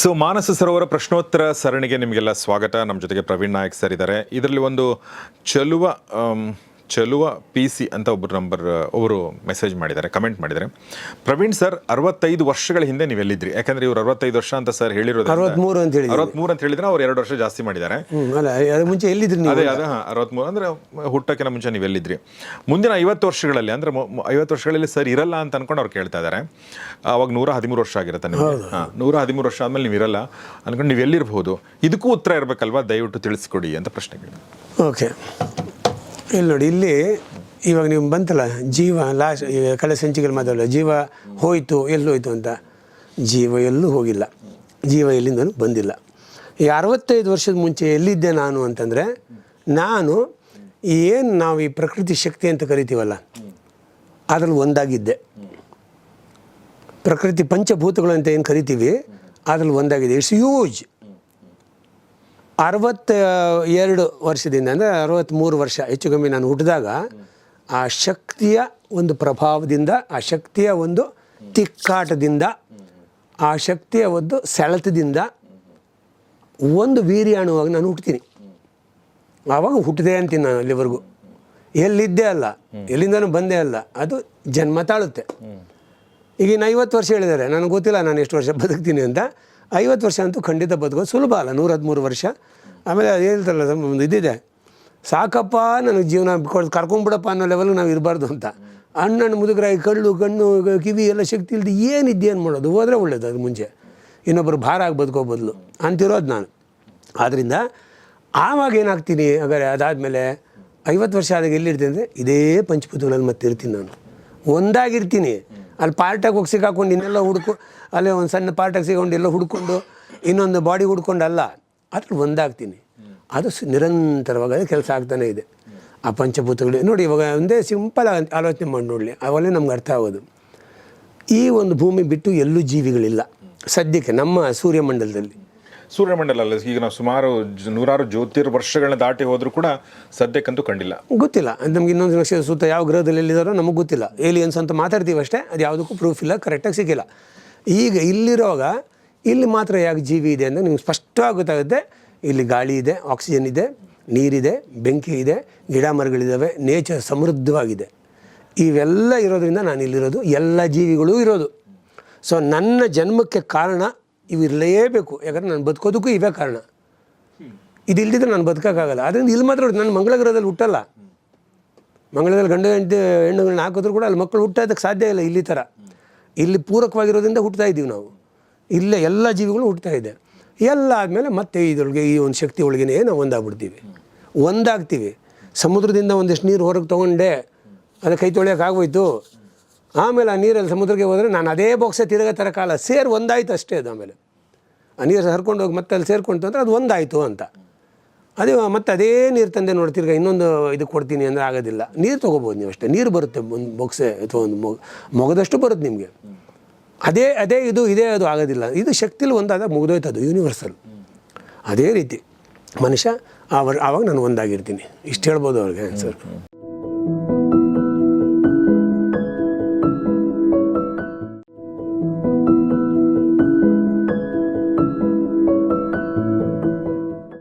So ಮಾನಸ ಸರೋವರ ಪ್ರಶ್ನೋತ್ತರ ಸರಣಿಗೆ ನಿಮಗೆಲ್ಲ ಸ್ವಾಗತ. ನಮ್ಮ ಜೊತೆಗೆ ಪ್ರವೀಣ್ ನಾಯಕ್ ಸರ್ ಇದ್ದಾರೆ. ಇದರಲ್ಲಿ ಒಂದು ಚಲುವ ಆಮ್, ಚಲುವ ಪಿ ಸಿ ಅಂತ ಒಬ್ಬರು ನಂಬರ್ ಒಬ್ಬರು ಮೆಸೇಜ್ ಮಾಡಿದ್ದಾರೆ ಕಮೆಂಟ್ ಮಾಡಿದ್ದಾರೆ. ಪ್ರವೀಣ್ ಸರ್ ಅರವತ್ತೈದು ವರ್ಷಗಳ ಹಿಂದೆ ನೀವು ಎಲ್ಲಿದ್ರಿ? ಯಾಕಂದ್ರೆ ಇವರು ಅರವತ್ತೈದು ವರ್ಷ ಅಂತ ಸರ್ ಹೇಳಿರೋದು ಅರವತ್ಮೂರು ಅಂತ ಹೇಳಿ ಅರವತ್ಮೂರು ಅಂತ ಹೇಳಿದ್ರೆ ಅವ್ರು ಎರಡು ವರ್ಷ ಜಾಸ್ತಿ ಮಾಡಿದ್ದಾರೆ. ಮುಂಚೆ ಎಲ್ಲಿದ್ರಿ ನೀವು? ಅದೇ ಅದೇ ಅರವತ್ಮೂರು ಅಂದ್ರೆ ಹುಟ್ಟಕ್ಕಿಂತ ಮುಂಚೆ ನೀವು ಎಲ್ಲಿದ್ರಿ? ಮುಂದಿನ ಐವತ್ತು ವರ್ಷಗಳಲ್ಲಿ ಅಂದ್ರೆ ಐವತ್ತು ವರ್ಷಗಳಲ್ಲಿ ಸರ್ ಇರಲ್ಲ ಅಂತ ಅನ್ಕೊಂಡು ಅವ್ರು ಕೇಳ್ತಾ ಇದ್ದಾರೆ. ಅವಾಗ ನೂರ ಹದಿಮೂರು ವರ್ಷ ಆಗಿರುತ್ತೆ ನಿಮಗೆ. ಹಾ ನೂರ ಹದಿಮೂರು ವರ್ಷ ಆದ್ಮೇಲೆ ನೀವು ಇರಲ್ಲ ಅನ್ಕೊಂಡು ನೀವು ಎಲ್ಲಿರಬಹುದು ಇದಕ್ಕೂ ಉತ್ತರ ಇರಬೇಕಲ್ವಾ? ದಯವಿಟ್ಟು ತಿಳಿಸ್ಕೊಡಿ ಅಂತ ಪ್ರಶ್ನೆ ಕೇಳಿ ಓಕೆ. ಇಲ್ಲಿ ನೋಡಿ, ಇಲ್ಲಿ ಇವಾಗ ನೀವು ಬಂತಲ್ಲ, ಜೀವ ಲಾಸ್ಟ್ ಕಳೆ ಸಂಚಿಕೆಯಲ್ಲಿ ಮಾತಾಡಲ್ಲ, ಜೀವ ಹೋಯಿತು, ಎಲ್ಲಿ ಹೋಯ್ತು ಅಂತ. ಜೀವ ಎಲ್ಲೂ ಹೋಗಿಲ್ಲ. ಜೀವ ಎಲ್ಲಿಂದನೂ ಬಂದಿಲ್ಲ. ಈ ಅರವತ್ತೈದು ವರ್ಷದ ಮುಂಚೆ ಎಲ್ಲಿದ್ದೆ ನಾನು ಅಂತಂದರೆ, ನಾನು ಏನು ನಾವು ಈ ಪ್ರಕೃತಿ ಶಕ್ತಿ ಅಂತ ಕರಿತೀವಲ್ಲ, ಅದರಲ್ಲಿ ಒಂದಾಗಿದ್ದೆ. ಪ್ರಕೃತಿ ಪಂಚಭೂತಗಳು ಅಂತ ಏನು ಕರಿತೀವಿ, ಅದರಲ್ಲಿ ಒಂದಾಗಿದೆ ಇಟ್ಸ್ ಯೂಜ್ ಅರವತ್ತ ಎರಡು ವರ್ಷದಿಂದ ಅಂದರೆ ಅರವತ್ತ್ಮೂರು ವರ್ಷ ಹೆಚ್ಚು ಕಮ್ಮಿ ನಾನು ಹುಟ್ಟಿದಾಗ ಆ ಶಕ್ತಿಯ ಒಂದು ಪ್ರಭಾವದಿಂದ ಆ ಶಕ್ತಿಯ ಒಂದು ತಿಕ್ಕಾಟದಿಂದ ಆ ಶಕ್ತಿಯ ಒಂದು ಸೆಳೆತದಿಂದ ಒಂದು ವೀರ್ಯಾಣುವಾಗಿ ನಾನು ಹುಟ್ತೀನಿ ಆವಾಗ ಹುಟ್ಟಿದೆ ಅಂತೀನಿ ನಾನು ಅಲ್ಲಿವರೆಗೂ. ಎಲ್ಲಿದ್ದೇ ಅಲ್ಲ ಎಲ್ಲಿಂದನೂ ಬಂದೇ ಅಲ್ಲ ಅದು ಜನ್ಮ ತಾಳುತ್ತೆ. ಈಗ ಇನ್ನು ಐವತ್ತು ವರ್ಷ ಹೇಳಿದ್ದಾರೆ ನನಗೆ ಗೊತ್ತಿಲ್ಲ ನಾನು ಎಷ್ಟು ವರ್ಷ ಬದುಕ್ತೀನಿ ಅಂತ. ಐವತ್ತು ವರ್ಷ ಅಂತೂ ಖಂಡಿತ ಬದುಕೋದು ಸುಲಭ ಅಲ್ಲ ನೂರ ಹದಿಮೂರು ವರ್ಷ. ಆಮೇಲೆ ಅದು ಹೇಳ್ತಾರಲ್ಲ ಒಂದು ಇದಿದೆ. ಸಾಕಪ್ಪ, ನನಗೆ ಜೀವನ ಕೊಡ್ ಕರ್ಕೊಂಬಿಡಪ್ಪ ಅನ್ನೋ ಲೆವೆಲ್ಗೆ ನಾವು ಇರಬಾರ್ದು ಅಂತ. ಹಣ್ಣು ಮುದುಗರಾಗಿ ಕಳ್ಳು, ಕಣ್ಣು ಕಿವಿ ಎಲ್ಲ ಶಕ್ತಿ ಇಲ್ಲದೆ ಏನಿದ್ದೇನು ಏನು ಮಾಡೋದು? ಹೋದರೆ ಒಳ್ಳೇದು ಅದು ಮುಂಚೆ. ಇನ್ನೊಬ್ಬರು ಭಾರ ಆಗಿ ಬದುಕೋ ಬದಲು. ಅಂತಿರೋದು ನಾನು. ಆದ್ದರಿಂದ ಆವಾಗ ಏನಾಗ್ತೀನಿ ಹಾಗಾದ್ರೆ ಅದಾದಮೇಲೆ ಐವತ್ತು ವರ್ಷ ಆದಾಗ ಎಲ್ಲಿರ್ತೀನಿ ಅಂದರೆ, ಇದೇ ಪಂಚಭೂತಗಳಲ್ಲಿ ಮತ್ತೆ ಇರ್ತೀನಿ ನಾನು. ಒಂದಾಗಿರ್ತೀನಿ. ಅಲ್ಲಿ ಪಾರ್ಟಾಗಿ ಹೋಗಿ ಸಿಕ್ಕಾಕೊಂಡು ಇನ್ನೆಲ್ಲ ಹುಡ್ಕೊ, ಅಲ್ಲೇ ಒಂದು ಸಣ್ಣ ಪಾರ್ಟಾಗಿ ಸಿಗೊಂಡು ಎಲ್ಲ ಹುಡ್ಕೊಂಡು, ಇನ್ನೊಂದು ಬಾಡಿ ಹುಡ್ಕೊಂಡು ಅಲ್ಲ ಅದ್ರಲ್ಲಿ ಒಂದಾಗ್ತೀನಿ. ಅದು ನಿರಂತರವಾಗಿ ಕೆಲಸ ಆಗ್ತಾನೆ ಇದೆ. ಆ ಪಂಚಭೂತಗಳು ನೋಡಿ ಇವಾಗ ಒಂದೇ ಸಿಂಪಲ್ ಆಲೋಚನೆ ಮಾಡಿ ನೋಡಲಿ ಅವಲ್ಲೇ ನಮ್ಗೆ ಅರ್ಥ ಆಗೋದು. ಈ ಒಂದು ಭೂಮಿ ಬಿಟ್ಟು ಎಲ್ಲೂ ಜೀವಿಗಳಿಲ್ಲ. ಸದ್ಯಕ್ಕೆ ನಮ್ಮ ಸೂರ್ಯಮಂಡಲದಲ್ಲಿ. ಸೂರ್ಯಮಂಡಲ ಅಲ್ಲ ಈಗ ನಾವು ಸುಮಾರು ನೂರಾರು ಜ್ಯೋತಿರ್ ವರ್ಷಗಳನ್ನ ದಾಟಿ ಹೋದರೂ ಕೂಡ ಸದ್ಯಕ್ಕಂತೂ ಕಂಡಿಲ್ಲ. ಗೊತ್ತಿಲ್ಲ. ನಮ್ಗೆ ಇನ್ನೊಂದು ನಕ್ಷತ್ರ ಸುತ್ತ ಯಾವ ಗ್ರಹದಲ್ಲಿ ಎಲ್ಲಿದಾರೋ ನಮಗೆ ಗೊತ್ತಿಲ್ಲ. ಏಲಿಯನ್ಸ್ ಅಂತ ಮಾತಾಡ್ತೀವಿ ಅಷ್ಟೇ. ಅದು ಯಾವುದಕ್ಕೂ ಪ್ರೂಫ್ ಇಲ್ಲ ಕರೆಕ್ಟಾಗಿ ಸಿಕ್ಕಿಲ್ಲ. ಈಗ ಇಲ್ಲಿರುವಾಗ ಇಲ್ಲಿ ಮಾತ್ರ ಯಾಕೆ ಜೀವಿ ಇದೆ ಅಂದರೆ ನಿಮ್ಗೆ ಸ್ಪಷ್ಟವಾಗಿ ಗೊತ್ತಾಗುತ್ತೆ. ಇಲ್ಲಿ ಗಾಳಿ ಇದೆ ಆಕ್ಸಿಜನ್ ಇದೆ, ನೀರಿದೆ, ಬೆಂಕಿ ಇದೆ ಗಿಡ ಮರಗಳಿದ್ದಾವೆ ನೇಚರ್ ಸಮೃದ್ಧವಾಗಿದೆ. ಇವೆಲ್ಲ ಇರೋದರಿಂದ ನಾನು ಇಲ್ಲಿರೋದು ಎಲ್ಲ ಜೀವಿಗಳೂ ಇರೋದು. ಸೊ ನನ್ನ ಜನ್ಮಕ್ಕೆ ಕಾರಣ ಇವು ಇರಲೇಬೇಕು. ಯಾಕಂದ್ರೆ ನಾನು ಬದುಕೋದಕ್ಕೂ ಇವೇ ಕಾರಣ. ಇದು ಇಲ್ದಿದ್ರೆ ನಾನು ಬದುಕೋಕ್ಕಾಗಲ್ಲ. ಅದರಿಂದ ಇಲ್ಲಿ ಮಾತ್ರ ನನ್ನ ಮಂಗಳ ಗ್ರಹದಲ್ಲಿ ಹುಟ್ಟಲ್ಲ. ಮಂಗಳದಲ್ಲಿ ಗಂಡು ಹೆಂಡತಿ ಹೆಣ್ಣುಗಳನ್ನ ಹಾಕಿದ್ರು ಕೂಡ ಅಲ್ಲಿ ಮಕ್ಕಳು ಹುಟ್ಟೋದಕ್ಕೆ ಸಾಧ್ಯ ಇಲ್ಲ ಇಲ್ಲಿ ಥರ. ಇಲ್ಲಿ ಪೂರಕವಾಗಿರೋದ್ರಿಂದ ಹುಟ್ತಾ ಇದ್ದೀವಿ ನಾವು. ಇಲ್ಲೇ ಎಲ್ಲ ಜೀವಿಗಳು ಹುಟ್ತಾ ಇದೆ. ಎಲ್ಲ ಆದಮೇಲೆ ಮತ್ತೆ ಇದರೊಳಗೆ ಈ ಒಂದು ಶಕ್ತಿ ಒಳಗೇನೆ ನಾವು ಒಂದಾಗ್ಬಿಡ್ತೀವಿ. ಒಂದಾಗ್ತೀವಿ. ಸಮುದ್ರದಿಂದ ಒಂದಿಷ್ಟು ನೀರು ಹೊರಗೆ ತೊಗೊಂಡೆ ಅದಕ್ಕೆ ಕೈ ತೊಳೆಯೋಕೆ ಆಗೋಯ್ತು. ಆಮೇಲೆ ಆ ನೀರಲ್ಲಿ ಸಮುದ್ರಕ್ಕೆ ಹೋದರೆ ನಾನು ಅದೇ ಬಾಕ್ಸೆ ತಿರುಗೋ ಥರ ಕಾಲ ಸೇರಿ ಒಂದಾಯ್ತು ಅಷ್ಟೇ ಅದು ಆಮೇಲೆ. ಆ ನೀರು ಹರ್ಕೊಂಡು ಹೋಗಿ ಮತ್ತೆ ಅಲ್ಲಿ ಸೇರ್ಕೊಂತು ಅಂದರೆ ಅದು ಒಂದಾಯಿತು ಅಂತ. ಅದೇ ಮತ್ತೆ ಅದೇ ನೀರು ತಂದೆ ನೋಡಿ ತಿರ್ಗಾ ಇನ್ನೊಂದು ಇದು ಕೊಡ್ತೀನಿ ಅಂದರೆ ಆಗೋದಿಲ್ಲ. ನೀರು ತೊಗೋಬೋದು ನೀವು ಅಷ್ಟೇ. ನೀರು ಬರುತ್ತೆ ಒಂದು ಬಾಕ್ಸೆ ಅಥವಾ ಒಂದು ಮೊಗ, ಮೊಗದಷ್ಟು ಬರುತ್ತೆ ನಿಮಗೆ. ಅದೇ ಅದೇ ಇದು, ಇದೇ ಅದು ಆಗೋದಿಲ್ಲ. ಇದು ಶಕ್ತಿಲಿ ಒಂದಾದಾಗ ಮುಗಿದೋಯ್ತು ಅದು ಯೂನಿವರ್ಸಲ್ ಅದೇ ರೀತಿ. ಮನುಷ್ಯ ಆವಾಗ ಆವಾಗ ನಾನು ಒಂದಾಗಿರ್ತೀನಿ. ಇಷ್ಟು ಹೇಳ್ಬೋದು ಅವ್ರಿಗೆ ಸರ್